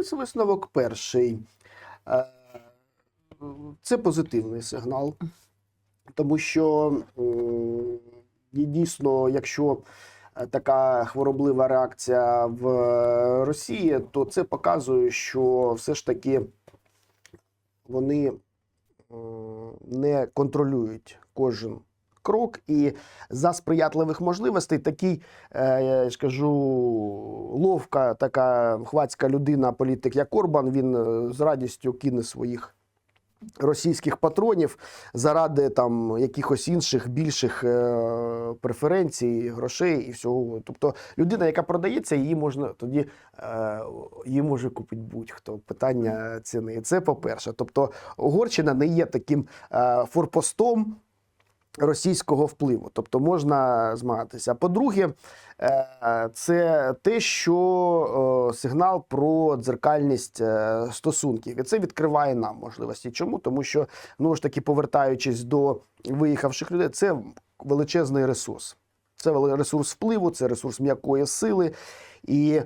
ось висновок перший. Е, Це позитивний сигнал, тому що дійсно, якщо е, така хвороблива реакція в Росії, то це показує, що все ж таки вони не контролюють кожен крок, і за сприятливих можливостей такий, е, я ж кажу, ловка, така хвацька людина, політик, як Орбан, він е, з радістю кине своїх. Російських патронів заради там якихось інших більших е, преференцій, грошей і всього. Тобто людина, яка продається, її можна тоді е, її може купити будь-хто. Питання ціни. Це по-перше. Тобто Угорщина не є таким е, форпостом російського впливу, тобто можна змагатися. По-друге, е, це те, що сигнал про дзеркальність е, стосунків, і це відкриває нам можливості. Чому? Тому що ну ж таки, повертаючись до виїхавших людей, це величезний ресурс. Це ресурс впливу, це ресурс м'якої сили, і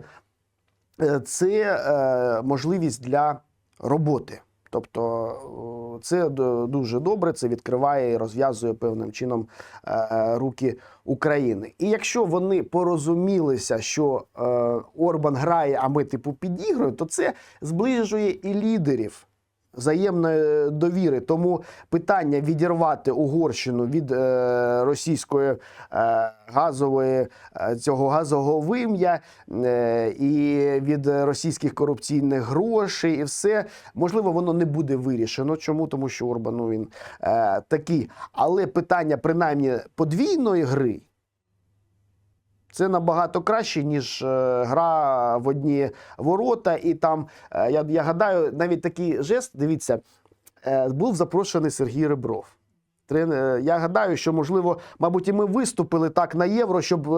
е, це можливість для роботи. Тобто це дуже добре, це відкриває і розв'язує певним чином е, руки України. І якщо вони порозумілися, що е, Орбан грає, а ми типу підігруємо, то це зближує і лідерів. Взаємної довіри, тому питання відірвати Угорщину від е, російської е, газової е, цього газового вим'я е, і від російських корупційних грошей, і все можливо, воно не буде вирішено. Чому? Тому що Орбан ну, він е, такий. Але питання принаймні подвійної гри. Це набагато краще, ніж е, гра в одні ворота. І там, е, я, я гадаю, навіть такий жест, дивіться, е, був запрошений Сергій Ребров. Я гадаю, що можливо, мабуть, і ми виступили так на євро, щоб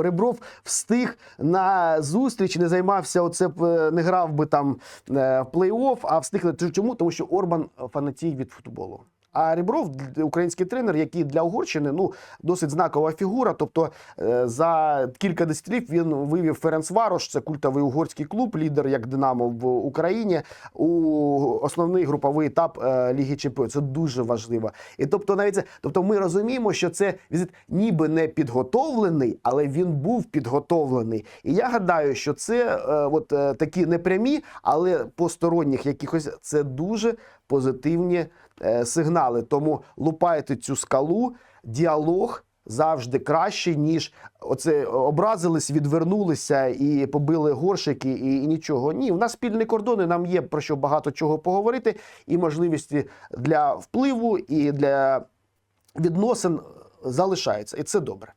Ребров встиг на зустріч, не займався оце, не грав би там в плей-офф, а встиг. Чому? Тому що Орбан фанатій від футболу. А Ребров, д- український тренер, який для Угорщини ну досить знакова фігура. Тобто е, за кілька десятиліть він вивів Ференцварош, це культовий угорський клуб, лідер як Динамо в Україні у основний груповий етап е, Ліги Чемпіонів. Це дуже важливо. І тобто, навіть тобто, ми розуміємо, що це візит ніби не підготовлений, але він був підготовлений. І я гадаю, що це е, от такі непрямі, але посторонніх якихось це дуже позитивні сигнали. Тому лупайте цю скалу, діалог. Завжди краще, ніж оце образились, відвернулися і побили горшики, і, і нічого. Ні, у нас спільні кордони, нам є про що багато чого поговорити, і можливості для впливу, і для відносин залишаються. І це добре.